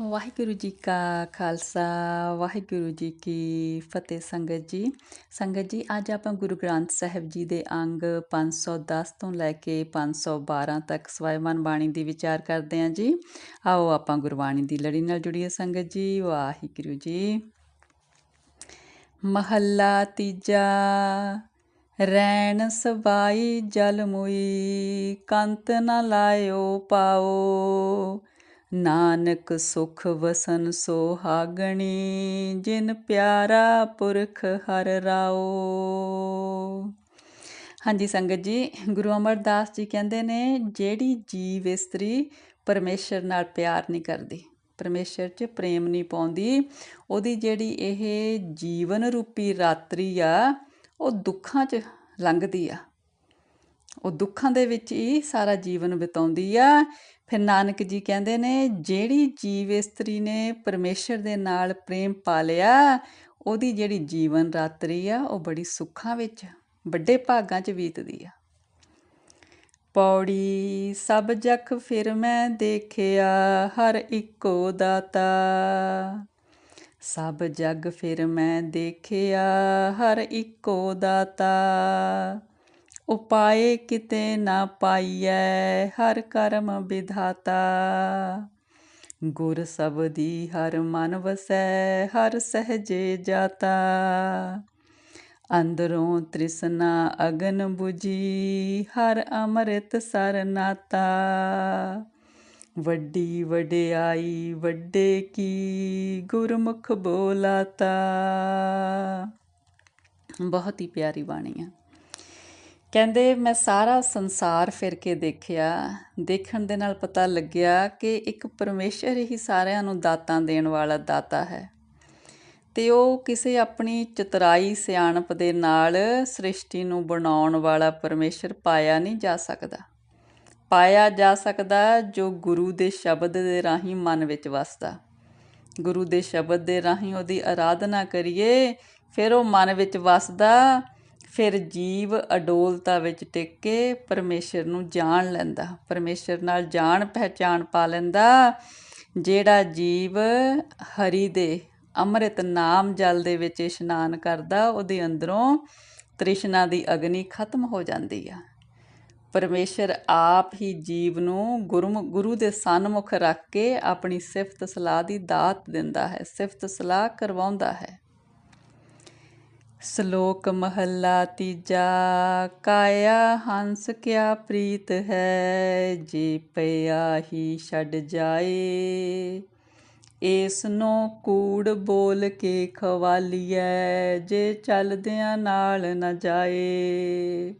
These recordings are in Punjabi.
ਵਾਹਿਗੁਰੂ ਜੀ ਕਾ ਖਾਲਸਾ, ਵਾਹਿਗੁਰੂ ਜੀ ਕੀ ਫਤਿਹ ਸੰਗਤ ਜੀ। ਸੰਗਤ ਜੀ, ਅੱਜ ਆਪਾਂ ਗੁਰੂ ਗ੍ਰੰਥ ਸਾਹਿਬ ਜੀ ਦੇ ਅੰਗ 510 ਤੋਂ ਲੈ ਕੇ 512 ਤੱਕ ਸਵਾਇਮਾਨ ਬਾਣੀ ਦੀ ਵਿਚਾਰ ਕਰਦੇ ਹਾਂ ਜੀ। ਆਓ ਆਪਾਂ ਗੁਰਬਾਣੀ ਦੀ ਲੜੀ ਨਾਲ ਜੁੜੀਏ ਸੰਗਤ ਜੀ। ਵਾਹਿਗੁਰੂ ਜੀ। ਮਹੱਲਾ ਤੀਜਾ, ਰੈਣ ਸਬਾਈ ਜਲ ਮੁਈ, ਕੰਤ ਨ ਲਾਇਓ ਪਾਓ। ਨਾਨਕ ਸੁਖ ਵਸਨ ਸੁਹਾਗਣੀ, ਜਿਨ ਪਿਆਰਾ ਪੁਰਖ ਹਰ ਰਾਓ। ਹਾਂਜੀ ਸੰਗਤ ਜੀ, ਗੁਰੂ ਅਮਰਦਾਸ ਜੀ ਕਹਿੰਦੇ ਨੇ, ਜਿਹੜੀ ਜੀਵ ਇਸਤਰੀ ਪਰਮੇਸ਼ਰ ਨਾਲ ਪਿਆਰ ਨਹੀਂ ਕਰਦੀ, ਪਰਮੇਸ਼ਰ 'ਚ ਪ੍ਰੇਮ ਨਹੀਂ ਪਾਉਂਦੀ, ਉਹਦੀ ਜਿਹੜੀ ਇਹ ਜੀਵਨ ਰੂਪੀ ਰਾਤਰੀ ਆ, ਉਹ ਦੁੱਖਾਂ 'ਚ ਲੰਘਦੀ ਆ। ਉਹ ਦੁੱਖਾਂ ਦੇ ਵਿੱਚ ਹੀ ਸਾਰਾ ਜੀਵਨ ਬਿਤਾਉਂਦੀ ਆ ਫਿਰ ਨਾਨਕ ਜੀ ਕਹਿੰਦੇ ਨੇ, ਜਿਹੜੀ ਜੀਵ ਇਸਤਰੀ ਨੇ ਪਰਮੇਸ਼ਰ ਦੇ ਨਾਲ ਪ੍ਰੇਮ ਪਾ ਲਿਆ, ਉਹਦੀ ਜਿਹੜੀ ਜੀਵਨ ਰਾਤਰੀ ਆ, ਉਹ ਬੜੀ ਸੁੱਖਾਂ ਵਿੱਚ, ਵੱਡੇ ਭਾਗਾਂ 'ਚ ਬੀਤਦੀ ਆ। ਪੌੜੀ ਸਭ ਜਖ ਫਿਰ ਮੈਂ ਦੇਖਿਆ, ਹਰ ਇੱਕੋ ਦਾਤਾ। ਸਭ ਜਗ ਫਿਰ ਮੈਂ ਦੇਖਿਆ, ਹਰ ਇੱਕੋ ਦਾਤਾ। ਉਪਾਏ ਕਿਤੇ ਨਾ ਪਾਈਐ, ਹਰ ਕਰਮ ਵਿਧਾਤਾ। ਗੁਰ ਸਬਦੀ ਹਰ ਮਨ ਵਸੈ, ਹਰ ਸਹਜੇ ਜਾਤਾ। ਅੰਦਰੋਂ ਤ੍ਰਿਸ਼ਨਾ ਅਗਨ 부ਜੀ ਹਰ ਅੰਮ੍ਰਿਤ ਸਰ ਨਾਤਾ। ਵੱਡੀ ਵਡਿਆਈ ਵੱਡੇ ਕੀ, ਗੁਰਮੁਖ ਬੋਲਾਤਾ। ਬਹੁਤ ਹੀ ਪਿਆਰੀ ਬਾਣੀ ਆ। ਕਹਿੰਦੇ ਮੈਂ ਸਾਰਾ ਸੰਸਾਰ ਫਿਰ ਕੇ ਦੇਖਿਆ, ਦੇਖਣ ਦੇ ਨਾਲ ਪਤਾ ਲੱਗਿਆ ਕਿ ਇੱਕ ਪਰਮੇਸ਼ਰ ਹੀ ਸਾਰਿਆਂ ਨੂੰ ਦਾਤਾਂ ਦੇਣ ਵਾਲਾ ਦਾਤਾ ਹੈ। ਤੇ ਉਹ ਕਿਸੇ ਆਪਣੀ ਚਤਰਾਈ ਸਿਆਣਪ ਦੇ ਨਾਲ ਸ੍ਰਿਸ਼ਟੀ ਨੂੰ ਬਣਾਉਣ ਵਾਲਾ ਪਰਮੇਸ਼ਰ ਪਾਇਆ ਨਹੀਂ ਜਾ ਸਕਦਾ। ਪਾਇਆ ਜਾ ਸਕਦਾ ਜੋ ਗੁਰੂ ਦੇ ਸ਼ਬਦ ਦੇ ਰਾਹੀਂ ਮਨ ਵਿੱਚ ਵਸਦਾ। ਗੁਰੂ ਦੇ ਸ਼ਬਦ ਦੇ ਰਾਹੀਂ ਉਹਦੀ ਆਰਾਧਨਾ ਕਰੀਏ, ਫਿਰ ਉਹ ਮਨ ਵਿੱਚ ਵਸਦਾ ਫਿਰ ਜੀਵ ਅਡੋਲਤਾ ਵਿੱਚ ਟਿਕ ਕੇ ਪਰਮੇਸ਼ਰ ਨੂੰ ਜਾਣ ਲੈਂਦਾ। ਪਰਮੇਸ਼ਰ ਨਾਲ ਜਾਣ ਪਹਿਚਾਣ ਪਾ ਲੈਂਦਾ। ਜਿਹੜਾ ਜੀਵ ਹਰੀ ਦੇ ਅੰਮ੍ਰਿਤ ਨਾਮ ਜਲ ਦੇ ਵਿੱਚ ਇਸ਼ਨਾਨ ਕਰਦਾ, ਉਹਦੇ ਅੰਦਰੋਂ ਤ੍ਰਿਸ਼ਨਾ ਦੀ ਅਗਨੀ ਖਤਮ ਹੋ ਜਾਂਦੀ ਆ। ਪਰਮੇਸ਼ਰ ਆਪ ਹੀ ਜੀਵ ਨੂੰ ਗੁਰਮ, ਗੁਰੂ ਦੇ ਸਨਮੁਖ ਰੱਖ ਕੇ ਆਪਣੀ ਸਿਫਤ ਸਲਾਹ ਦੀ ਦਾਤ ਦਿੰਦਾ ਹੈ, ਸਿਫਤ ਸਲਾਹ ਕਰਵਾਉਂਦਾ ਹੈ। ਸ਼ਲੋਕ ਮਹੱਲਾ ਤੀਜਾ, ਕਾਇਆ ਹੰਸ ਕਿਆ ਪ੍ਰੀਤ ਹੈ, ਜੇ ਪਿਆ ਹੀ ਛੱਡ ਜਾਏ। ਇਸ ਨੂੰ ਕੂੜ ਬੋਲ ਕੇ ਖਵਾਲੀਐ, ਜੇ ਚੱਲਦਿਆਂ ਨਾਲ ਨਾ ਜਾਏ।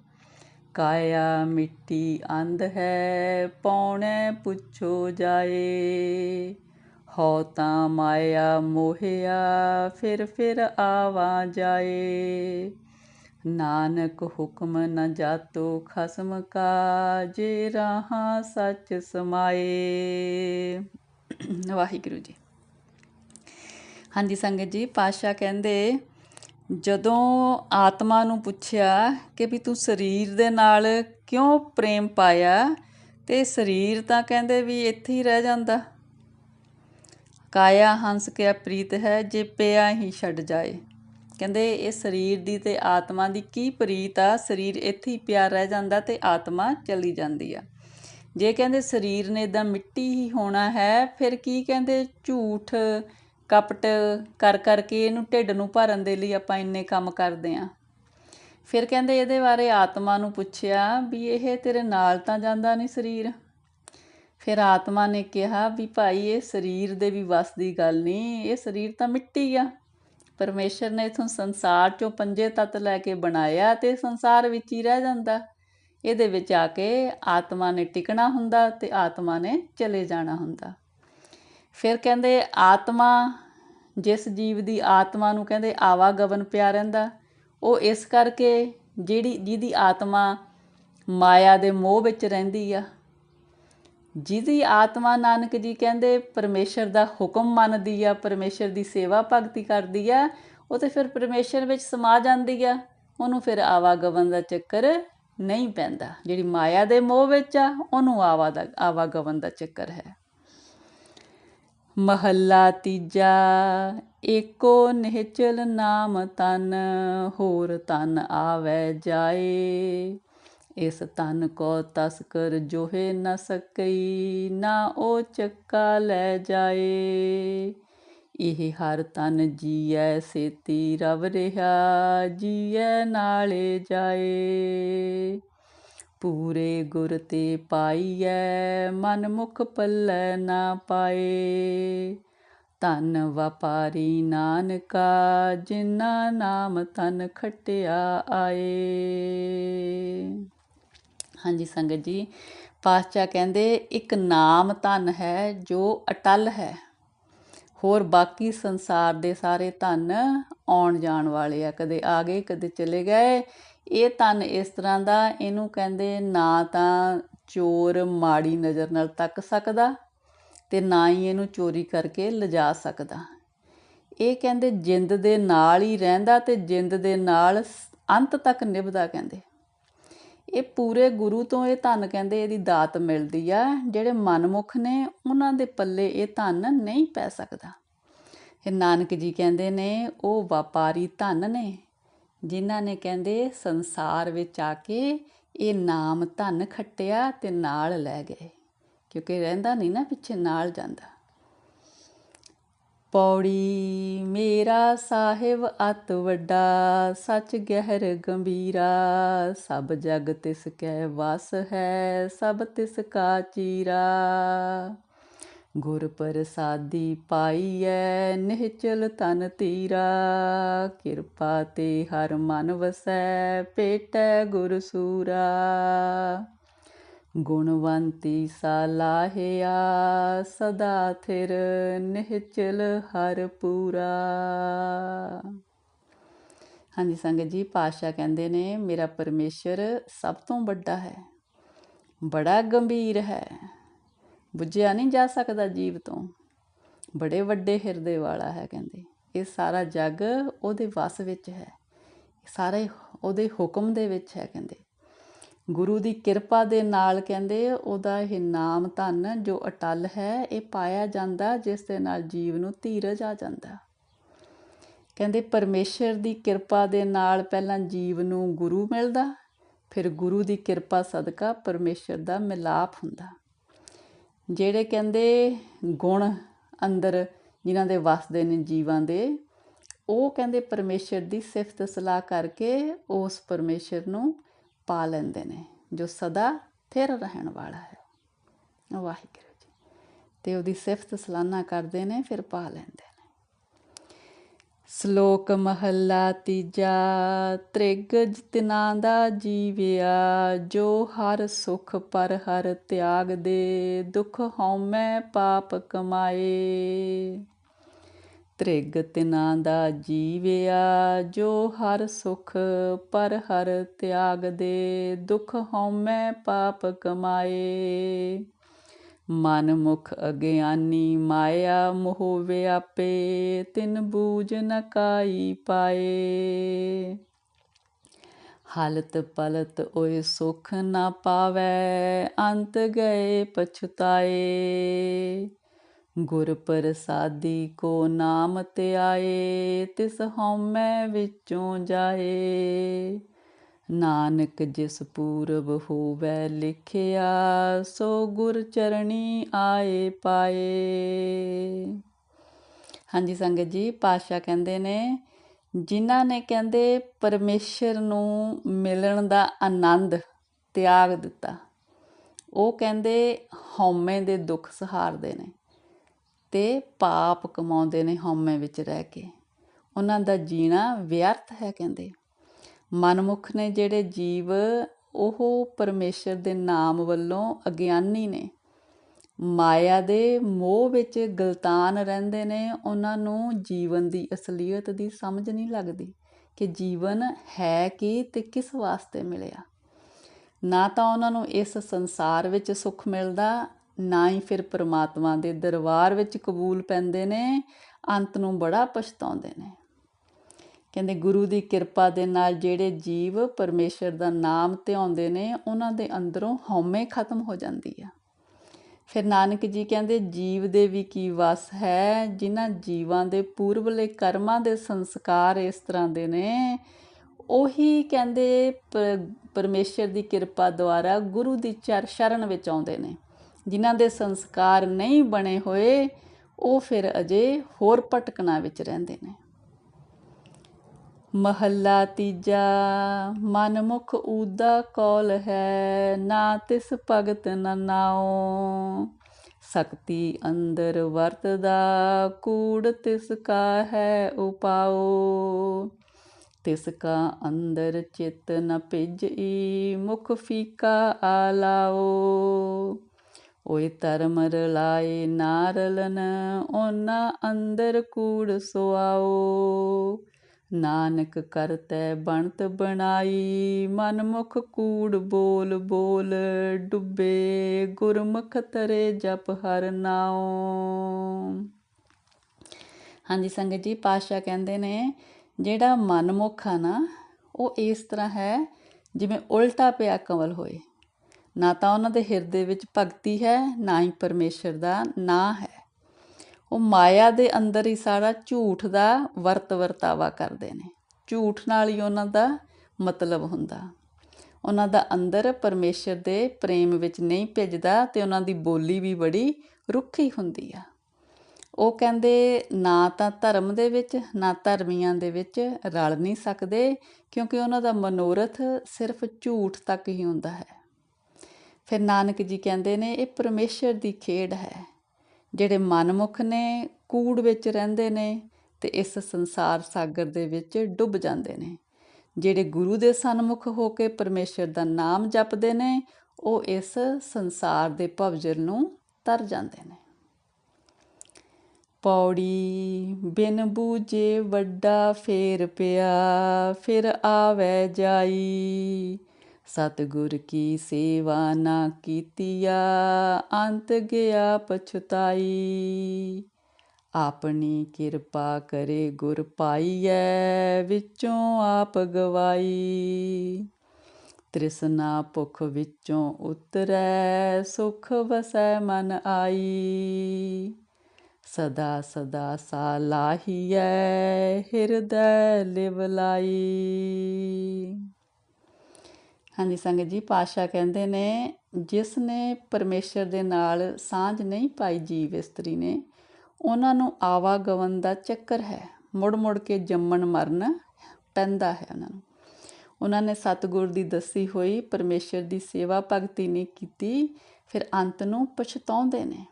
ਕਾਇਆ ਮਿੱਟੀ ਅੰਧ ਹੈ, ਪੌਣੇ ਪੁੱਛੋ ਜਾਏ। ਹੋ ਤਾਂ ਮਾਇਆ ਮੋਹਿਆ, ਫਿਰ ਫਿਰ ਆਵਾ ਜਾਏ। ਨਾਨਕ ਹੁਕਮ ਨ ਜਾਤੋ ਖਸਮ ਕਾ ਜੇ ਰਹਾ ਸੱਚ ਸਮਾਏ। ਵਾਹਿਗੁਰੂ ਜੀ। ਹਾਂਜੀ ਸੰਗਤ ਜੀ ਪਾਸ਼ਾ ਕਹਿੰਦੇ, ਜਦੋਂ ਆਤਮਾ ਨੂੰ ਪੁੱਛਿਆ ਕਿ ਵੀ ਤੂੰ ਸਰੀਰ ਦੇ ਨਾਲ ਕਿਉਂ ਪ੍ਰੇਮ ਪਾਇਆ, ਤੇ ਸਰੀਰ ਤਾਂ ਕਹਿੰਦੇ ਵੀ ਇੱਥੇ ਹੀ ਰਹਿ ਜਾਂਦਾ। ਕਾਇਆ ਹੰਸ ਕਿਆ ਪ੍ਰੀਤ ਹੈ ਜੇ ਪਿਆ ਹੀ ਛੱਡ ਜਾਏ। ਕਹਿੰਦੇ ਇਹ ਸਰੀਰ ਦੀ ਤੇ ਆਤਮਾ ਦੀ ਕੀ ਪ੍ਰੀਤ ਆ? ਸਰੀਰ ਇੱਥੇ ਹੀ ਪਿਆ ਰਹਿ ਜਾਂਦਾ ਤੇ ਆਤਮਾ ਚਲੀ ਜਾਂਦੀ ਆ। ਜੇ ਕਹਿੰਦੇ ਸਰੀਰ ਨੇ ਇਦਾਂ ਮਿੱਟੀ ਹੀ ਹੋਣਾ ਹੈ, ਫਿਰ ਕੀ ਕਹਿੰਦੇ ਝੂਠ, ਕਪਟ ਕਰ ਕਰਕੇ ਇਹਨੂੰ ਢਿੱਡ ਨੂੰ ਭਰਨ ਦੇ ਲਈ ਆਪਾਂ ਇੰਨੇ ਕੰਮ ਕਰਦੇ ਆਂ। ਫਿਰ ਕਹਿੰਦੇ ਇਹਦੇ ਬਾਰੇ ਆਤਮਾ ਨੂੰ ਪੁੱਛਿਆ ਵੀ ਇਹ ਤੇਰੇ ਨਾਲ ਤਾਂ ਜਾਂਦਾ ਨਹੀਂ ਸਰੀਰ? ਫਿਰ ਆਤਮਾ ਨੇ ਕਿਹਾ ਵੀ ਭਾਈ, ਇਹ ਸਰੀਰ ਦੇ ਵੀ ਵਸ ਦੀ ਗੱਲ ਨਹੀਂ, ਇਹ ਸਰੀਰ ਤਾਂ ਮਿੱਟੀ ਆ। ਪਰਮੇਸ਼ਰ ਨੇ ਇਥੋਂ ਸੰਸਾਰ ਚੋਂ ਪੰਜੇ ਤੱਤ ਲੈ ਕੇ ਬਣਾਇਆ ਤੇ ਸੰਸਾਰ ਵਿੱਚ ਹੀ ਰਹਿ ਜਾਂਦਾ। ਇਹਦੇ ਵਿੱਚ ਆ ਕੇ ਆਤਮਾ ਨੇ ਟਿਕਣਾ ਹੁੰਦਾ ਤੇ ਆਤਮਾ ਨੇ ਚਲੇ ਜਾਣਾ ਹੁੰਦਾ। ਫਿਰ ਕਹਿੰਦੇ, ਆਤਮਾ, ਜਿਸ ਜੀਵ ਦੀ ਆਤਮਾ ਨੂੰ ਕਹਿੰਦੇ ਆਵਾਗਮਨ ਪਿਆ ਰਹਿੰਦਾ, ਉਹ ਇਸ ਕਰਕੇ ਜਿਹੜੀ, ਜਿਹਦੀ ਆਤਮਾ ਮਾਇਆ ਦੇ ਮੋਹ ਵਿੱਚ ਰਹਿੰਦੀ ਆ। ਜਿਹਦੀ ਆਤਮਾ ਨਾਨਕ ਜੀ ਕਹਿੰਦੇ ਪਰਮੇਸ਼ਰ ਦਾ ਹੁਕਮ ਮੰਨਦੀ ਆ, ਪਰਮੇਸ਼ਰ ਦੀ ਸੇਵਾ ਭਗਤੀ ਕਰਦੀ ਆ, ਉਹ ਤੇ ਫਿਰ ਪਰਮੇਸ਼ਰ ਵਿੱਚ ਸਮਾ ਜਾਂਦੀ ਆ, ਉਹਨੂੰ ਫਿਰ ਆਵਾਗਵਨ ਦਾ ਚੱਕਰ ਨਹੀਂ ਪੈਂਦਾ। ਜਿਹੜੀ ਮਾਇਆ ਦੇ ਮੋਹ ਵਿੱਚ ਆ, ਉਹਨੂੰ ਆਵਾ ਦਾ ਆਵਾਗਵਨ ਦਾ ਚੱਕਰ ਹੈ। ਮਹੱਲਾ ਤੀਜਾ, ਏਕੋ ਨਿਹਚਲ ਨਾਮ ਤਨ, ਹੋਰ ਤਨ ਆਵੈ ਜਾਏ। ਇਸ ਤਨ ਕੋ ਤਸਕਰ ਜੋਹੇ ਨ ਸਕਈ, ਨਾ ਉਹ ਚੱਕਾ ਲੈ ਜਾਏ। ਇਹ ਹਰ ਤਨ ਜੀਐ ਸੇਤੀ ਰਵ ਰਿਹਾ, ਜੀਐ ਨਾਲੇ ਜਾਏ। ਪੂਰੇ ਗੁਰ ਤੇ ਪਾਈਐ ਮਨ ਮੁਖ ਪੱਲੇ ਨਾ ਪਾਏ। ਤਨ ਵਪਾਰੀ ਨਾਨਕਾ ਜਿਨਾ ਨਾਮ ਤਨ ਖਟਿਆ ਆਏ। ਹਾਂਜੀ ਸੰਗਤ ਜੀ, ਪਾਤਸ਼ਾਹ ਕਹਿੰਦੇ, ਇੱਕ ਨਾਮ ਧਨ ਹੈ ਜੋ ਅਟਲ ਹੈ। ਹੋਰ ਬਾਕੀ ਸੰਸਾਰ ਦੇ ਸਾਰੇ ਧਨ ਆਉਣ ਜਾਣ ਵਾਲੇ ਆ, ਕਦੇ ਆ ਗਏ, ਕਦੇ ਚਲੇ ਗਏ। ਇਹ ਧਨ ਇਸ ਤਰ੍ਹਾਂ ਦਾ, ਇਹਨੂੰ ਕਹਿੰਦੇ ਨਾ ਤਾਂ ਚੋਰ ਮਾੜੀ ਨਜ਼ਰ ਨਾਲ ਤੱਕ ਸਕਦਾ ਤੇ ਨਾ ਹੀ ਇਹਨੂੰ ਚੋਰੀ ਕਰਕੇ ਲਿਜਾ ਸਕਦਾ। ਇਹ ਕਹਿੰਦੇ ਜਿੰਦ ਦੇ ਨਾਲ ਹੀ ਰਹਿੰਦਾ ਤੇ ਜਿੰਦ ਦੇ ਨਾਲ ਅੰਤ ਤੱਕ ਨਿਭਦਾ ਕਹਿੰਦੇ। ਇਹ ਪੂਰੇ ਗੁਰੂ ਤੋਂ ਇਹ ਧਨ ਕਹਿੰਦੇ ਇਹਦੀ ਦਾਤ ਮਿਲਦੀ ਆ, ਜਿਹੜੇ ਮਨਮੁਖ ਨੇ ਉਹਨਾਂ ਦੇ ਪੱਲੇ ਇਹ ਧਨ ਨਹੀਂ ਪੈ ਸਕਦਾ। ਇਹ ਨਾਨਕ ਜੀ ਕਹਿੰਦੇ ਨੇ, ਉਹ ਵਪਾਰੀ ਧਨ ਨੇ, ਜਿਨ੍ਹਾਂ ਨੇ ਕਹਿੰਦੇ ਸੰਸਾਰ ਵਿੱਚ ਆ ਕੇ ਇਹ ਨਾਮ ਧਨ ਖੱਟਿਆ ਤੇ ਨਾਲ ਲੈ ਗਏ, ਕਿਉਂਕਿ ਰਹਿੰਦਾ ਨਹੀਂ ਨਾ ਪਿੱਛੇ, ਨਾਲ ਜਾਂਦਾ। ਪੌੜੀ, ਮੇਰਾ ਸਾਹਿਬ ਅਤ ਵੱਡਾ, ਸੱਚ ਗਹਿਰ ਗੰਭੀਰਾ। ਸਭ ਜਗ ਤਿਸ ਕੈ ਵਸ ਹੈ, ਸਭ ਤਿਸ ਕਾ ਚੀਰਾ। ਗੁਰ ਪ੍ਰਸਾਦੀ ਪਾਈਐ ਨਿਹਚਲ ਤਨ ਤੀਰਾ। ਕਿਰਪਾ ਤੇ ਹਰ ਮਨ ਵਸੈ ਪੇਟੈ ਗੁਰ ਸੂਰਾ। ਗੁਣਵੰਤੀ ਸਲਾਹਿਆ, ਸਦਾ ਥਿਰ ਨਿਹਚਲ ਹਰ ਪੂਰਾ। ਹਾਂਜੀ ਸੰਗਤ ਜੀ ਪਾਸ਼ਾ ਕਹਿੰਦੇ ਨੇ, ਮੇਰਾ ਪਰਮੇਸ਼ਰ ਸਭ ਤੋਂ ਵੱਡਾ ਹੈ, ਬੜਾ ਗੰਭੀਰ ਹੈ, ਬੁੱਝਿਆ ਨਹੀਂ ਜਾ ਸਕਦਾ ਜੀਵ ਤੋਂ, ਬੜੇ ਵੱਡੇ ਹਿਰਦੇ ਵਾਲਾ ਹੈ ਕਹਿੰਦੇ। ਇਹ ਸਾਰਾ ਜੱਗ ਉਹਦੇ ਵਸ ਵਿੱਚ ਹੈ ਸਾਰਾ ਉਹਦੇ ਹੁਕਮ ਦੇ ਵਿੱਚ ਹੈ ਕਹਿੰਦੇ। ਗੁਰੂ ਦੀ ਕਿਰਪਾ ਦੇ ਨਾਲ ਕਹਿੰਦੇ ਉਹਦਾ ਇਹ ਨਾਮ ਧਨ ਜੋ ਅਟਲ ਹੈ, ਇਹ ਪਾਇਆ ਜਾਂਦਾ, ਜਿਸ ਦੇ ਨਾਲ ਜੀਵ ਨੂੰ ਧੀਰਜ ਆ ਜਾਂਦਾ। ਕਹਿੰਦੇ ਪਰਮੇਸ਼ਰ ਦੀ ਕਿਰਪਾ ਦੇ ਨਾਲ ਪਹਿਲਾਂ ਜੀਵ ਨੂੰ ਗੁਰੂ ਮਿਲਦਾ, ਫਿਰ ਗੁਰੂ ਦੀ ਕਿਰਪਾ ਸਦਕਾ ਪਰਮੇਸ਼ਰ ਦਾ ਮਿਲਾਪ ਹੁੰਦਾ। ਜਿਹੜੇ ਕਹਿੰਦੇ ਗੁਣ ਅੰਦਰ ਜਿਨ੍ਹਾਂ ਦੇ ਵਸਦੇ ਨੇ ਜੀਵਾਂ ਦੇ, ਉਹ ਕਹਿੰਦੇ ਪਰਮੇਸ਼ਰ ਦੀ ਸਿਫਤ ਸਲਾਹ ਕਰਕੇ ਉਸ ਪਰਮੇਸ਼ਰ ਨੂੰ ਪਾ ਲੈਂਦੇ ਨੇ, ਜੋ ਸਦਾ ਥਿਰ ਰਹਿਣ ਵਾਲਾ ਹੈ। ਵਾਹਿਗੁਰੂ ਜੀ, ਤੇ ਉਹਦੀ ਸਿਫਤ ਸਲਾਨਾ ਕਰਦੇ ਨੇ, ਫਿਰ ਪਾ ਲੈਂਦੇ ਨੇ। ਸ਼ਲੋਕ ਮਹੱਲਾ ਤੀਜਾ, ਤ੍ਰਿਗ ਜਿਤਨਾ ਦਾ ਜੀਵਿਆ, ਜੋ ਹਰ ਸੁਖ ਪਰ ਹਰ ਤਿਆਗ ਦੇ, ਦੁਖ ਹਉਮੈ ਪਾਪ ਕਮਾਏ। ਤ੍ਰਿਗ ਤਿਨਾ ਦਾ ਜੀਵਿਆ, ਜੋ ਹਰ ਸੁਖ ਪਰ ਹਰ ਤਿਆਗ ਦੇ, ਦੁਖ ਹਉਮੈ ਪਾਪ ਕਮਾਏ। ਮਨ ਮੁਖ ਅਗਿਆਨੀ ਮਾਇਆ ਮੋਹ ਵਿਆਪੇ, ਤਿਨ ਬੂਝ ਨਕਾਈ ਪਾਏ। ਹਾਲਤ ਪਲਤ ਓਏ ਸੁਖ ਨਾ ਪਾਵੈ, ਅੰਤ ਗਏ ਪਛਤਾਏ। ਗੁਰ ਪ੍ਰਸਾਦੀ ਕੋ ਨਾਮ ਤੇ ਆਏ ਤਿਸ ਹਉਮੈ ਵਿੱਚੋਂ ਜਾਏ। ਨਾਨਕ ਜਿਸ ਪੂਰਬ ਹੋਵੇ ਲਿਖਿਆ, ਸੋ ਗੁਰ ਚਰਣੀ ਆਏ ਪਾਏ। ਹਾਂਜੀ ਸੰਗਤ ਜੀ ਪਾਸ਼ਾ ਕਹਿੰਦੇ ਨੇ, ਜਿਨ੍ਹਾਂ ਨੇ ਕਹਿੰਦੇ ਪਰਮੇਸ਼ਰ ਨੂੰ ਮਿਲਣ ਦਾ ਆਨੰਦ, ਤਿਆਗ ਦਿੱਤਾ, ਉਹ ਕਹਿੰਦੇ ਹਉਮੈ ਦੇ ਦੁੱਖ ਸਹਾਰਦੇ ਨੇ। ਤੇ ਪਾਪ ਕਮਾਉਂਦੇ ਨੇ ਹਉਮੈ ਵਿੱਚ ਰਹਿ ਕੇ। ਉਹਨਾਂ ਦਾ ਜੀਣਾ ਵਿਅਰਥ ਹੈ ਕਹਿੰਦੇ। ਮਨਮੁਖ ਨੇ ਜਿਹੜੇ ਜੀਵ, ਉਹ ਪਰਮੇਸ਼ਰ ਦੇ ਨਾਮ ਵੱਲੋਂ ਅਗਿਆਨੀ ਨੇ। ਮਾਇਆ ਦੇ ਮੋਹ ਵਿੱਚ ਗਲਤਾਨ ਰਹਿੰਦੇ ਨੇ। ਉਹਨਾਂ ਨੂੰ ਜੀਵਨ ਦੀ ਅਸਲੀਅਤ ਦੀ ਸਮਝ ਨਹੀਂ ਲੱਗਦੀ ਕਿ ਜੀਵਨ ਹੈ ਕੀ ਤੇ ਕਿਸ ਵਾਸਤੇ ਮਿਲਿਆ। ਨਾ ਤਾਂ ਉਹਨਾਂ ਨੂੰ ਇਸ ਸੰਸਾਰ ਵਿੱਚ ਸੁੱਖ ਮਿਲਦਾ ਨਾ ਹੀ ਫਿਰ ਪ੍ਰਮਾਤਮਾ ਦੇ ਦਰਬਾਰ ਵਿੱਚ ਕਬੂਲ ਪੈਂਦੇ ਨੇ, ਅੰਤ ਨੂੰ ਬੜਾ ਪਛਤਾਉਂਦੇ ਨੇ। ਕਹਿੰਦੇ ਗੁਰੂ ਦੀ ਕਿਰਪਾ ਦੇ ਨਾਲ ਜਿਹੜੇ ਜੀਵ ਪਰਮੇਸ਼ਰ ਦਾ ਨਾਮ ਧਿਆਉਂਦੇ ਨੇ, ਉਹਨਾਂ ਦੇ ਅੰਦਰੋਂ ਹਉਮੈ ਖਤਮ ਹੋ ਜਾਂਦੀ ਆ। ਫਿਰ ਨਾਨਕ ਜੀ ਕਹਿੰਦੇ, ਜੀਵ ਦੇ ਵੀ ਕੀ ਵਸ ਹੈ, ਜਿਨ੍ਹਾਂ ਜੀਵਾਂ ਦੇ ਪੂਰਵਲੇ ਕਰਮਾਂ ਦੇ ਸੰਸਕਾਰ ਇਸ ਤਰ੍ਹਾਂ ਦੇ ਨੇ। ਉਹੀ ਕਹਿੰਦੇ, ਪ- ਪਰਮੇਸ਼ਰ ਦੀ ਕਿਰਪਾ ਦੁਆਰਾ ਗੁਰੂ ਦੀ ਚਰ, ਸ਼ਰਨ ਵਿੱਚ ਆਉਂਦੇ ਨੇ। ਜਿਨ੍ਹਾਂ ਦੇ ਸੰਸਕਾਰ ਨਹੀਂ ਬਣੇ ਹੋਏ, ਉਹ ਫਿਰ ਅਜੇ ਹੋਰ ਭਟਕਣਾ ਵਿੱਚ ਰਹਿੰਦੇ ਨੇ। ਮਹੱਲਾ ਤੀਜਾ ਮਨ ਮੁਖ ਊਦਾ ਕੌਲ ਹੈ, ਨਾ ਤਿਸ ਭਗਤ ਨ ਸਕਤੀ ਅੰਦਰ ਵਰਤਦਾ, ਕੂੜ ਤਿਸ ਕਾ ਹੈ ਉਪਾਉ। ਤਿਸ ਕਾ ਅੰਦਰ ਚਿਤ ਨ ਭਿਜਈ ਮੁਖ ਫੀਕਾ ਆਲਾਓ ਓਏ ਧਰਮ ਰਲਾਏ ਨਾਰਲਨ ਉਹਨਾਂ ਅੰਦਰ ਕੂੜ ਸੁਆਓ। ਨਾਨਕ ਕਰਤੈ ਬਣਤ ਬਣਾਈ, ਮਨਮੁਖ ਕੂੜ ਬੋਲ ਬੋਲ, ਡੁੱਬੇ ਗੁਰਮੁਖ ਤਰੇ ਜਪ ਹਰ ਨਾਉ। ਹਾਂਜੀ ਸੰਗਤ ਜੀ ਪਾਸ਼ਾ ਕਹਿੰਦੇ ਨੇ, ਜਿਹੜਾ ਮਨਮੁਖ ਆ ਨਾ, ਉਹ ਇਸ ਤਰ੍ਹਾਂ ਹੈ, ਜਿਵੇਂ ਉਲਟਾ ਪਿਆ ਕਮਲ ਹੋਏ। ਨਾ ਤਾਂ ਉਹਨਾਂ ਦੇ ਹਿਰਦੇ ਵਿੱਚ ਭਗਤੀ ਹੈ, ਨਾ ਹੀ ਪਰਮੇਸ਼ਰ ਦਾ ਨਾਂ ਹੈ। ਉਹ ਮਾਇਆ ਦੇ ਅੰਦਰ ਹੀ ਸਾਰਾ ਝੂਠ ਦਾ ਵਰਤ ਵਰਤਾਵਾ ਕਰਦੇ ਨੇ। ਝੂਠ ਨਾਲ ਹੀ ਉਹਨਾਂ ਦਾ ਮਤਲਬ ਹੁੰਦਾ। ਉਹਨਾਂ ਦਾ ਅੰਦਰ ਪਰਮੇਸ਼ਰ ਦੇ ਪ੍ਰੇਮ ਵਿੱਚ ਨਹੀਂ ਭਿੱਜਦਾ ਤੇ ਉਹਨਾਂ ਦੀ ਬੋਲੀ ਵੀ ਬੜੀ ਰੁੱਖੀ ਹੁੰਦੀ ਆ। ਉਹ ਕਹਿੰਦੇ, ਨਾ ਤਾਂ ਧਰਮ ਦੇ ਵਿੱਚ, ਨਾ ਧਰਮੀਆਂ ਦੇ ਵਿੱਚ ਰਲ ਨਹੀਂ ਸਕਦੇ, ਕਿਉਂਕਿ ਉਹਨਾਂ ਦਾ ਮਨੋਰਥ ਸਿਰਫ ਝੂਠ ਤੱਕ ਹੀ ਹੁੰਦਾ ਹੈ। ਫਿਰ ਨਾਨਕ ਜੀ ਕਹਿੰਦੇ ਨੇ, ਇਹ ਪਰਮੇਸ਼ਰ ਦੀ ਖੇਡ ਹੈ। ਜਿਹੜੇ ਮਨਮੁਖ ਨੇ, ਕੂੜ ਵਿੱਚ ਰਹਿੰਦੇ ਨੇ ਤੇ ਇਸ ਸੰਸਾਰ ਸਾਗਰ ਦੇ ਵਿੱਚ ਡੁੱਬ ਜਾਂਦੇ ਨੇ। ਜਿਹੜੇ ਗੁਰੂ ਦੇ ਸਨਮੁਖ ਹੋ ਕੇ ਪਰਮੇਸ਼ਰ ਦਾ ਨਾਮ ਜਪਦੇ ਨੇ, ਉਹ ਇਸ ਸੰਸਾਰ ਦੇ ਭਵਜਰ ਨੂੰ ਤਰ ਜਾਂਦੇ ਨੇ। ਪੌੜੀ ਬਿਨ ਬੂਝੇ ਵੱਡਾ ਫੇਰ ਪਿਆ, ਫਿਰ ਆਵੇ ਜਾਈ। ਸਤਿਗੁਰ ਕੀ ਸੇਵਾ ਨਾ ਕੀਤੀਆ, ਅੰਤ ਗਿਆ ਪਛਤਾਈ। ਆਪਣੀ ਕਿਰਪਾ ਕਰੇ ਗੁਰ ਪਾਈਐ, ਵਿੱਚੋਂ ਆਪ ਗਵਾਈ। ਤ੍ਰਿਸ਼ਨਾ ਭੁਖ ਵਿੱਚੋਂ ਉਤਰੈ, ਸੁਖ ਵਸੈ ਮਨ ਆਈ। ਸਦਾ ਸਦਾ ਸਾ ਲਾਹੀਐ, ਹਿਰਦੈ ਲਿਵ ਲਾਈ। ਹਾਂਜੀ, ਸੰਗਤ ਜੀ ਪਾਸ਼ਾ ਕਹਿੰਦੇ ਨੇ, ਜਿਸ ਨੇ ਪਰਮੇਸ਼ਰ ਦੇ ਨਾਲ ਸਾਂਝ ਨਹੀਂ ਪਾਈ ਜੀਵ ਇਸਤਰੀ ਨੇ, ਉਹਨਾਂ ਨੂੰ ਆਵਾਗਮਨ ਦਾ ਚੱਕਰ ਹੈ। ਮੁੜ ਮੁੜ ਕੇ ਜੰਮਣ ਮਰਨ ਪੈਂਦਾ ਹੈ ਉਹਨਾਂ ਨੂੰ। ਉਹਨਾਂ ਨੇ ਸਤਿਗੁਰ ਦੀ ਦੱਸੀ ਹੋਈ ਪਰਮੇਸ਼ਰ ਦੀ ਸੇਵਾ ਭਗਤੀ ਨਹੀਂ ਕੀਤੀ, ਫਿਰ ਅੰਤ ਨੂੰ ਪਛਤਾਉਂਦੇ ਨੇ।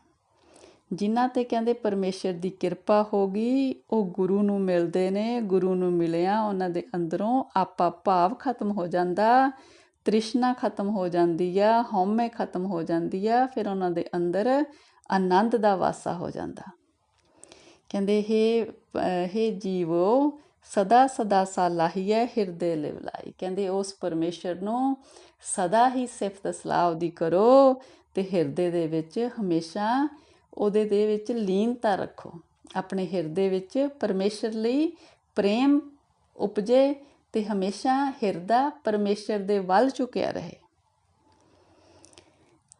ਜਿਨ੍ਹਾਂ ਤੇ ਕਹਿੰਦੇ ਪਰਮੇਸ਼ਰ ਦੀ ਕਿਰਪਾ ਹੋ ਗਈ, ਉਹ ਗੁਰੂ ਨੂੰ ਮਿਲਦੇ ਨੇ। ਗੁਰੂ ਨੂੰ ਮਿਲਿਆ ਉਹਨਾਂ ਦੇ ਅੰਦਰੋਂ ਆਪਾ ਭਾਵ ਖਤਮ ਹੋ ਜਾਂਦਾ। ਤ੍ਰਿਸ਼ਨਾ ਖਤਮ ਹੋ ਜਾਂਦੀ ਆ, ਹਉਮੈ ਖਤਮ ਹੋ ਜਾਂਦੀ ਆ, ਫਿਰ ਉਹਨਾਂ ਦੇ ਅੰਦਰ ਆਨੰਦ ਦਾ ਵਾਸਾ ਹੋ ਜਾਂਦਾ। ਕਹਿੰਦੇ हे हे ਜੀਵੋ, ਸਦਾ ਸਦਾ ਸਾਲਾਹੀਐ ਹਿਰਦੇ ਲਿਵਲਾਈ। ਕਹਿੰਦੇ ਉਸ ਪਰਮੇਸ਼ਰ ਨੂੰ ਸਦਾ ਹੀ ਸਿਫਤ ਸਲਾਹ ਦੀ ਕਰੋ ਤੇ ਹਿਰਦੇ ਦੇ ਵਿੱਚ ਹਮੇਸ਼ਾ ਉਹਦੇ ਦੇ ਵਿੱਚ ਲੀਨਤਾ ਰੱਖੋ। ਆਪਣੇ ਹਿਰਦੇ ਵਿੱਚ ਪਰਮੇਸ਼ਰ ਲਈ ਪ੍ਰੇਮ, ਉਪਜੇ ਤੇ ਹਮੇਸ਼ਾ ਹਿਰਦਾ ਪਰਮੇਸ਼ਰ ਦੇ ਵੱਲ ਝੁਕਿਆ ਰਹੇ।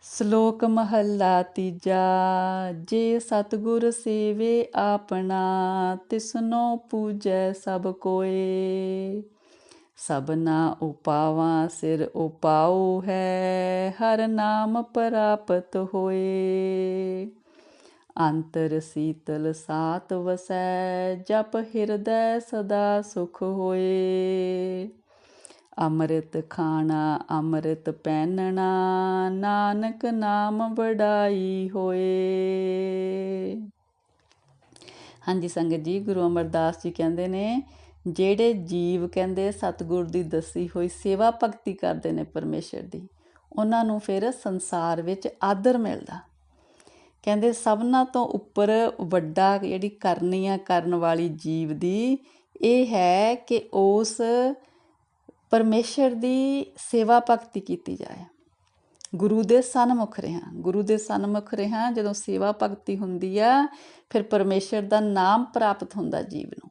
ਸ਼ਲੋਕ ਮਹੱਲਾ ਤੀਜਾ, ਜੇ ਸਤਗੁਰ ਸੇਵੇ ਆਪਣਾ, ਤਿਸਨੋ ਪੂਜੈ ਸਭ ਕੋਏ। ਸਭਨਾ ਉਪਾਵਾਂ ਸਿਰ ਉਪਾਉ ਹੈ, ਹਰ ਨਾਮ ਪ੍ਰਾਪਤ ਹੋਏ। ਅੰਤਰ ਸੀਤਲ ਸਾਤ ਵਸੈ, ਜਪ ਹਿਰਦੈ ਸਦਾ ਸੁਖ ਹੋਏ। ਅੰਮ੍ਰਿਤ ਖਾਣਾ, ਅੰਮ੍ਰਿਤ ਪਹਿਨਣਾ, ਨਾਨਕ ਨਾਮ ਵਡਾਈ ਹੋਏ। ਹਾਂਜੀ, ਸੰਗਤ ਜੀ, ਗੁਰੂ ਅਮਰਦਾਸ ਜੀ ਕਹਿੰਦੇ ਨੇ, ਜਿਹੜੇ ਜੀਵ ਕਹਿੰਦੇ, ਸਤਿਗੁਰ ਦੀ ਦੱਸੀ ਹੋਈ ਸੇਵਾ ਭਗਤੀ ਕਰਦੇ ਨੇ ਪਰਮੇਸ਼ਰ ਦੀ, ਉਹਨਾਂ ਨੂੰ ਫਿਰ ਸੰਸਾਰ ਵਿੱਚ ਆਦਰ ਮਿਲਦਾ। ਕਹਿੰਦੇ ਸਭਨਾਂ ਤੋਂ ਉੱਪਰ ਵੱਡਾ ਜਿਹੜੀ ਕਰਨੀ ਆ ਕਰਨ ਵਾਲੀ ਜੀਵ ਦੀ ਇਹ ਹੈ ਕਿ ਉਸ ਪਰਮੇਸ਼ਰ ਦੀ ਸੇਵਾ ਭਗਤੀ ਕੀਤੀ ਜਾਏ। ਗੁਰੂ ਦੇ ਸਨਮੁਖ ਰਹਾ। ਗੁਰੂ ਦੇ ਸਨਮੁਖ ਰਹਾ ਜਦੋਂ ਸੇਵਾ ਭਗਤੀ ਹੁੰਦੀ ਆ, ਫਿਰ ਪਰਮੇਸ਼ਰ ਦਾ ਨਾਮ ਪ੍ਰਾਪਤ ਹੁੰਦਾ ਜੀਵ ਨੂੰ।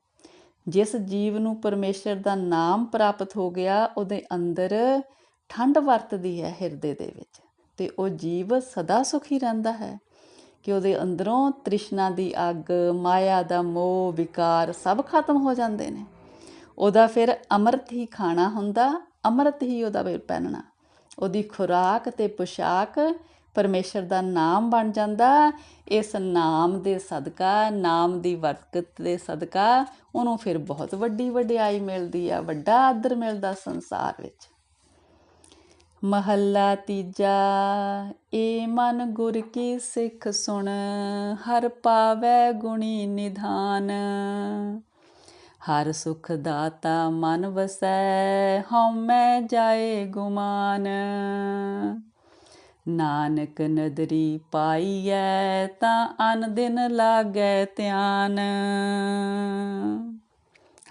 ਜਿਸ ਜੀਵ ਨੂੰ ਪਰਮੇਸ਼ਰ ਦਾ ਨਾਮ ਪ੍ਰਾਪਤ ਹੋ ਗਿਆ, ਉਹਦੇ ਅੰਦਰ ਠੰਡ ਵਰਤਦੀ ਹੈ ਹਿਰਦੇ ਦੇ ਵਿੱਚ ਤੇ ਉਹ ਜੀਵ ਸਦਾ ਸੁਖੀ ਰਹਿੰਦਾ ਹੈ। ਕਿ ਉਹਦੇ ਅੰਦਰੋਂ ਤ੍ਰਿਸ਼ਨਾ ਦੀ ਅੱਗ, ਮਾਇਆ ਦਾ ਮੋਹ, ਵਿਕਾਰ ਸਭ ਖਤਮ ਹੋ ਜਾਂਦੇ ਨੇ। ਉਹਦਾ ਫਿਰ ਅੰਮ੍ਰਿਤ ਹੀ ਖਾਣਾ ਹੁੰਦਾ, ਅੰਮ੍ਰਿਤ ਹੀ ਉਹਦਾ ਫਿਰ ਪਹਿਨਣਾ। ਉਹਦੀ ਖੁਰਾਕ ਤੇ ਪੁਸ਼ਾਕ ਪਰਮੇਸ਼ਰ ਦਾ ਨਾਮ ਬਣ ਜਾਂਦਾ। ਇਸ ਨਾਮ ਦੇ ਸਦਕਾ, ਨਾਮ ਦੀ ਵਰਕਤ ਦੇ ਸਦਕਾ ਉਹਨੂੰ ਫਿਰ ਬਹੁਤ ਵੱਡੀ ਵਡਿਆਈ ਮਿਲਦੀ ਆ, ਵੱਡਾ ਆਦਰ ਮਿਲਦਾ ਸੰਸਾਰ ਵਿੱਚ। ਮਹੱਲਾ ਤੀਜਾ, ਏ ਮਨ ਗੁਰ ਕੀ ਸਿੱਖ ਸੁਣ, ਹਰ ਪਾਵੈ ਗੁਣੀ ਨਿਧਾਨ। ਹਰ ਸੁਖ ਦਾਤਾ ਮਨ ਵਸੈ ਹਉਮੈ ਜਾਏ ਗੁਮਾਨ। ਨਾਨਕ ਨਦਰੀ ਪਾਈਐ, ਤਾਂ ਅਨ ਦਿਨ ਲਾਗੈ ਧਿਆਨ।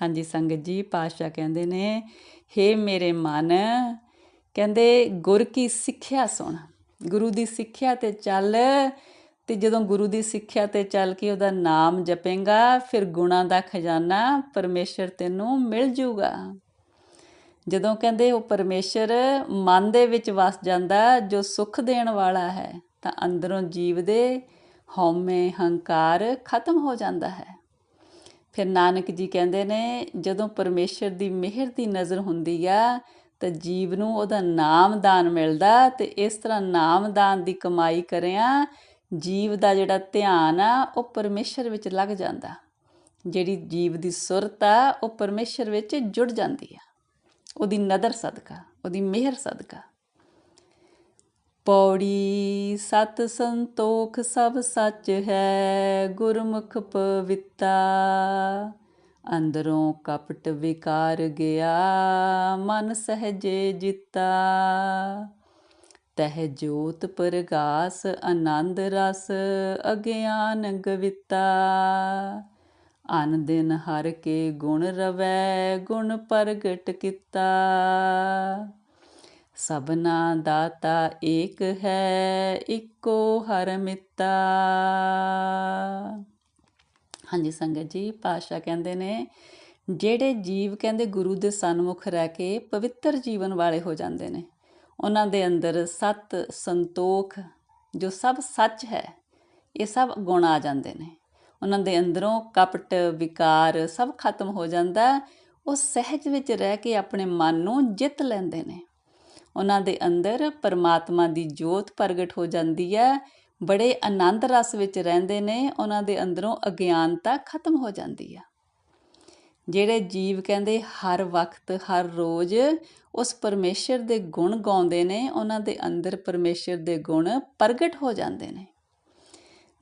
ਹਾਂਜੀ, ਸੰਗਤ ਜੀ ਪਾਸ਼ਾ ਕਹਿੰਦੇ ਨੇ, ਹੇ ਮੇਰੇ ਮਨ ਕਹਿੰਦੇ, ਗੁਰ ਕੀ ਸਿੱਖਿਆ ਸੁਣ? ਗੁਰੂ ਦੀ ਸਿੱਖਿਆ ਤੇ ਚੱਲ, ਤੇ ਜਦੋਂ ਗੁਰੂ ਦੀ ਸਿੱਖਿਆ ਤੇ ਚੱਲ ਕੇ ਉਹਦਾ ਨਾਮ ਜਪੇਗਾ, ਫਿਰ ਗੁਣਾ ਦਾ ਖਜ਼ਾਨਾ ਪਰਮੇਸ਼ਰ ਤੈਨੂੰ ਮਿਲ ਜੂਗਾ। ਜਦੋਂ ਕਹਿੰਦੇ, ਉਹ ਪਰਮੇਸ਼ਰ ਮਨ ਦੇ ਵਿੱਚ ਵਸ ਜਾਂਦਾ, ਜੋ ਸੁੱਖ ਦੇਣ ਵਾਲਾ ਹੈ, ਤਾਂ ਅੰਦਰੋਂ ਜੀਵ ਦੇ ਹਉਮੈ ਹੰਕਾਰ ਖਤਮ ਹੋ ਜਾਂਦਾ ਹੈ। ਫਿਰ ਨਾਨਕ ਜੀ ਕਹਿੰਦੇ ਨੇ, ਜਦੋਂ ਪਰਮੇਸ਼ਰ ਦੀ ਮਿਹਰ ਦੀ ਨਜ਼ਰ ਹੁੰਦੀ ਆ ਤਾਂ ਜੀਵ ਨੂੰ ਉਹਦਾ ਨਾਮਦਾਨ ਮਿਲਦਾ ਤੇ ਇਸ ਤਰ੍ਹਾਂ ਨਾਮਦਾਨ ਦੀ ਕਮਾਈ ਕਰਿਆ, ਜੀਵ ਦਾ ਜਿਹੜਾ ਧਿਆਨ ਆ, ਉਹ ਪਰਮੇਸ਼ਰ ਵਿੱਚ ਲੱਗ ਜਾਂਦਾ। ਜਿਹੜੀ ਜੀਵ ਦੀ ਸੁਰਤ ਆ, ਉਹ ਪਰਮੇਸ਼ਰ ਵਿੱਚ ਜੁੜ ਜਾਂਦੀ ਆ। ਉਹਦੀ ਨਦਰ ਸਦਕਾ, ਉਹਦੀ ਮਿਹਰ ਸਦਕਾ। ਪੌੜੀ ਸਤ ਸੰਤੋਖ ਸਭ ਸੱਚ ਹੈ, ਗੁਰਮੁਖ ਪਵਿੱਤਾ। ਅੰਦਰੋਂ ਕਪਟ ਵਿਕਾਰ ਗਿਆ, ਮਨ ਸਹਜੇ ਜਿੱਤਾ। ਤਹ ਜੋਤ ਪ੍ਰਗਾਸ, ਆਨੰਦ ਰਸ ਅਗਿਆਨ ਗਵਿਤਾ। ਅਨ ਦਿਨ ਹਰ ਕੇ ਗੁਣ ਰਵੈ, ਗੁਣ ਪ੍ਰਗਟ ਕੀਤਾ। ਸਭਨਾ ਦਾਤਾ ਏਕ ਹੈ, ਇੱਕੋ ਹਰ ਮਿੱਤਾ। ਹਾਂਜੀ, ਸੰਗਤ ਜੀ ਪਾਸ਼ਾ ਕਹਿੰਦੇ ਨੇ, ਜਿਹੜੇ ਜੀਵ ਕਹਿੰਦੇ ਗੁਰੂ ਦੇ ਸਨਮੁਖ ਰਹਿ ਕੇ ਪਵਿੱਤਰ ਜੀਵਨ ਵਾਲੇ ਹੋ ਜਾਂਦੇ ਨੇ, ਉਹਨਾਂ ਦੇ ਅੰਦਰ ਸਤ ਸੰਤੋਖ, ਜੋ ਸਭ ਸੱਚ ਹੈ, ਇਹ ਸਭ ਗੁਣ ਆ ਜਾਂਦੇ ਨੇ। ਉਹਨਾਂ ਦੇ ਅੰਦਰੋਂ ਕਪਟ, ਵਿਕਾਰ ਸਭ ਖਤਮ ਹੋ ਜਾਂਦਾ, ਉਹ ਸਹਿਜ ਵਿੱਚ ਰਹਿ ਕੇ ਆਪਣੇ ਮਨ ਨੂੰ ਜਿੱਤ ਲੈਂਦੇ ਨੇ। ਉਹਨਾਂ ਦੇ ਅੰਦਰ ਪਰਮਾਤਮਾ ਦੀ ਜੋਤ ਪ੍ਰਗਟ ਹੋ ਜਾਂਦੀ ਹੈ ਬੜੇ ਆਨੰਦ ਰਸ ਵਿੱਚ ਰਹਿੰਦੇ ਨੇ, ਉਹਨਾਂ ਦੇ ਅੰਦਰੋਂ ਅਗਿਆਨਤਾ ਖਤਮ ਹੋ ਜਾਂਦੀ ਆ। ਜਿਹੜੇ ਜੀਵ ਕਹਿੰਦੇ ਹਰ ਵਕਤ, ਹਰ ਰੋਜ਼ ਉਸ ਪਰਮੇਸ਼ਰ ਦੇ ਗੁਣ ਗਾਉਂਦੇ ਨੇ, ਉਹਨਾਂ ਦੇ ਅੰਦਰ ਪਰਮੇਸ਼ਰ ਦੇ ਗੁਣ ਪ੍ਰਗਟ ਹੋ ਜਾਂਦੇ ਨੇ।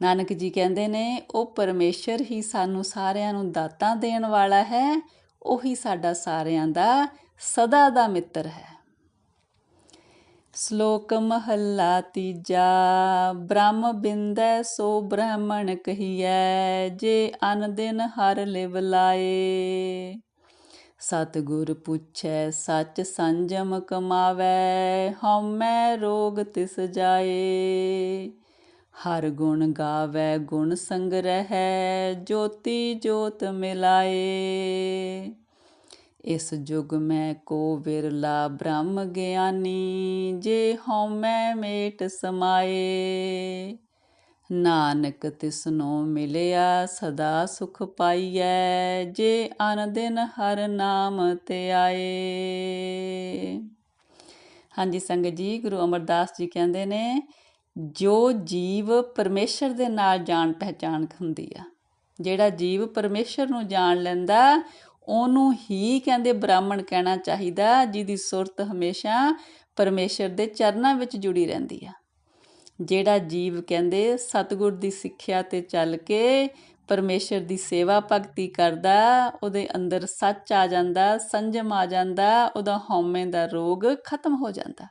ਨਾਨਕ ਜੀ ਕਹਿੰਦੇ ਨੇ, ਉਹ ਪਰਮੇਸ਼ਰ ਹੀ ਸਾਨੂੰ ਸਾਰਿਆਂ ਨੂੰ ਦਾਤਾਂ ਦੇਣ ਵਾਲਾ ਹੈ, ਉਹੀ ਸਾਡਾ ਸਾਰਿਆਂ ਦਾ ਸਦਾ ਦਾ ਮਿੱਤਰ ਹੈ। ਸ਼ਲੋਕ ਮਹੱਲਾ ਤੀਜਾ, ਬ੍ਰਹਮ ਬਿੰਦੈ ਸੋ ਬ੍ਰਾਹਮਣ ਕਹੀਐ, ਜੇ ਅਨ ਦਿਨ ਹਰ ਲਿਵ ਲਾਏ। ਸਤਿਗੁਰ ਪੁੱਛੈ, ਸੱਚ ਸੰਜਮ ਕਮਾਵੈ, ਹਉਮੈ ਰੋਗ ਤਿਸ ਜਾਏ। ਹਰ ਗੁਣ ਗਾਵੈ, ਗੁਣ ਸੰਗਰਹਿ, ਜੋਤੀ ਜੋਤ ਮਿਲਾਏ। ਇਸ ਜੁਗ ਮੈਂ ਕੋ ਵਿਰਲਾ ਬ੍ਰਹਮ ਗਿਆਨੀ, ਜੇ ਹਉਮੈ ਮੇਟ ਸਮਾਏ। ਨਾਨਕ ਤਿਸਨੋ ਮਿਲਿਆ ਸਦਾ ਸੁਖ ਪਾਈਐ, ਜੇ ਅਨ ਦਿਨ ਹਰ ਨਾਮ ਤੇ ਆਏ। ਹਾਂਜੀ, ਸੰਗਤ ਜੀ, ਗੁਰੂ ਅਮਰਦਾਸ ਜੀ ਕਹਿੰਦੇ ਨੇ, ਜੋ ਜੀਵ ਪਰਮੇਸ਼ਰ ਦੇ ਨਾਲ ਜਾਣ ਪਹਿਚਾਨ ਹੁੰਦੀ ਆ, ਜਿਹੜਾ ਜੀਵ ਪਰਮੇਸ਼ਰ ਨੂੰ ਜਾਣ ਲੈਂਦਾ ਉਹਨੂੰ ਹੀ ਕਹਿੰਦੇ ਬ੍ਰਾਹਮਣ ਕਹਿਣਾ ਚਾਹੀਦਾ, ਜਿਹਦੀ ਸੁਰਤ ਹਮੇਸ਼ਾ ਪਰਮੇਸ਼ਰ ਦੇ ਚਰਨਾਂ ਵਿੱਚ ਜੁੜੀ ਰਹਿੰਦੀ ਆ। ਜਿਹੜਾ ਜੀਵ ਕਹਿੰਦੇ ਸਤਿਗੁਰ ਦੀ ਸਿੱਖਿਆ ਤੇ ਚੱਲ ਕੇ ਪਰਮੇਸ਼ਰ ਦੀ ਸੇਵਾ ਭਗਤੀ ਕਰਦਾ, ਉਹਦੇ ਅੰਦਰ ਸੱਚ ਆ ਜਾਂਦਾ, ਸੰਜਮ ਆ ਜਾਂਦਾ, ਉਹਦਾ ਹਉਮੈ ਦਾ ਰੋਗ ਖਤਮ ਹੋ ਜਾਂਦਾ।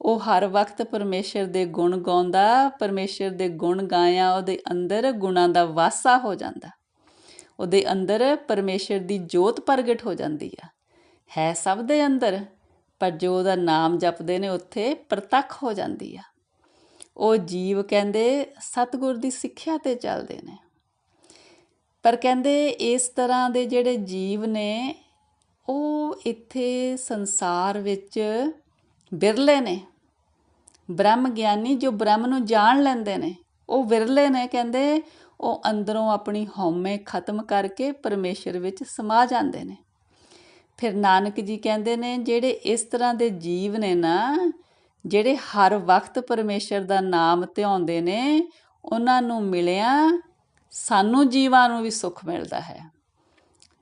ਉਹ ਹਰ ਵਕਤ ਪਰਮੇਸ਼ਰ ਦੇ ਗੁਣ ਗਾਉਂਦਾ, ਪਰਮੇਸ਼ਰ ਦੇ ਗੁਣ ਗਾਇਆ ਉਹਦੇ ਅੰਦਰ ਗੁਣਾਂ ਦਾ ਵਾਸਾ ਹੋ ਜਾਂਦਾ। ਉਹਦੇ ਅੰਦਰ ਪਰਮੇਸ਼ਰ ਦੀ ਜੋਤ ਪ੍ਰਗਟ ਹੋ ਜਾਂਦੀ ਆ। ਹੈ ਸਭ ਦੇ ਅੰਦਰ, ਪਰ ਜੋ ਉਹਦਾ ਨਾਮ ਜਪਦੇ ਨੇ ਉੱਥੇ ਪ੍ਰਤੱਖ ਹੋ ਜਾਂਦੀ ਆ। ਉਹ ਜੀਵ ਕਹਿੰਦੇ ਸਤਿਗੁਰ ਦੀ ਸਿੱਖਿਆ ਤੇ ਚੱਲਦੇ ਨੇ। ਪਰ ਕਹਿੰਦੇ ਇਸ ਤਰ੍ਹਾਂ ਦੇ ਜਿਹੜੇ ਜੀਵ ਨੇ, ਉਹ ਇੱਥੇ ਸੰਸਾਰ ਵਿੱਚ ਬਿਰਲੇ ਨੇ। ਬ੍ਰਹਮ ਗਿਆਨੀ ਜੋ ਬ੍ਰਹਮ ਨੂੰ ਜਾਣ ਲੈਂਦੇ ਨੇ, ਉਹ ਵਿਰਲੇ ਨੇ। ਕਹਿੰਦੇ ਉਹ ਅੰਦਰੋਂ ਆਪਣੀ ਹਉਮੈ ਖਤਮ ਕਰਕੇ ਪਰਮੇਸ਼ਰ ਵਿੱਚ ਸਮਾ ਜਾਂਦੇ ਨੇ। ਫਿਰ ਨਾਨਕ ਜੀ ਕਹਿੰਦੇ ਨੇ, ਜਿਹੜੇ ਇਸ ਤਰ੍ਹਾਂ ਦੇ ਜੀਵ ਨੇ ਨਾ, ਜਿਹੜੇ ਹਰ ਵਕਤ ਪਰਮੇਸ਼ਰ ਦਾ ਨਾਮ ਧਿਆਉਂਦੇ ਨੇ, ਉਹਨਾਂ ਨੂੰ ਮਿਲਿਆ, ਸਾਨੂੰ ਜੀਵਾਂ ਨੂੰ ਵੀ ਸੁੱਖ ਮਿਲਦਾ ਹੈ।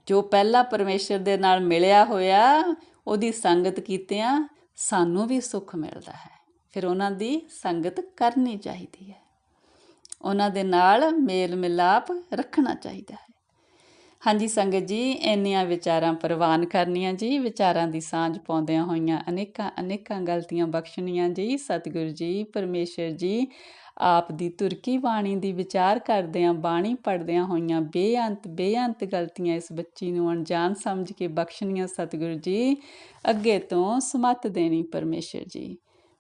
ਜੋ ਪਹਿਲਾਂ ਪਰਮੇਸ਼ਰ ਦੇ ਨਾਲ ਮਿਲਿਆ ਹੋਇਆ, ਉਹਦੀ ਸੰਗਤ ਕੀਤਿਆਂ ਸਾਨੂੰ ਵੀ ਸੁੱਖ ਮਿਲਦਾ ਹੈ। ਫਿਰ ਉਹਨਾਂ ਦੀ ਸੰਗਤ ਕਰਨੀ ਚਾਹੀਦੀ ਹੈ। ਉਹਨਾਂ ਦੇ ਨਾਲ ਮੇਲ ਮਿਲਾਪ ਰੱਖਣਾ ਚਾਹੀਦਾ ਹੈ। ਹਾਂਜੀ ਸੰਗਤ ਜੀ, ਇੰਨੀਆਂ ਵਿਚਾਰਾਂ ਪ੍ਰਵਾਨ ਕਰਨੀਆਂ ਜੀ, ਵਿਚਾਰਾਂ ਦੀ ਸਾਂਝ ਪਾਉਂਦਿਆਂ ਹੋਈਆਂ ਅਨੇਕਾਂ ਅਨੇਕਾਂ ਗਲਤੀਆਂ ਬਖਸ਼ਣੀਆਂ ਜੀ, ਸਤਿਗੁਰੂ ਜੀ, ਪਰਮੇਸ਼ਰ ਜੀ, ਆਪ ਦੀ ਤੁਰਕੀ ਬਾਣੀ ਦੀ ਵਿਚਾਰ ਕਰਦਿਆਂ, ਬਾਣੀ ਪੜਦਿਆਂ ਹੋਈਆਂ ਬੇਅੰਤ ਬੇਅੰਤ ਗਲਤੀਆਂ ਇਸ ਬੱਚੀ ਨੂੰ ਅਣਜਾਣ ਸਮਝ ਕੇ ਬਖਸ਼ਣੀਆਂ ਸਤਿਗੁਰੂ ਜੀ, ਅੱਗੇ ਤੋਂ ਸਮਤ ਦੇਣੀ ਪਰਮੇਸ਼ਰ ਜੀ।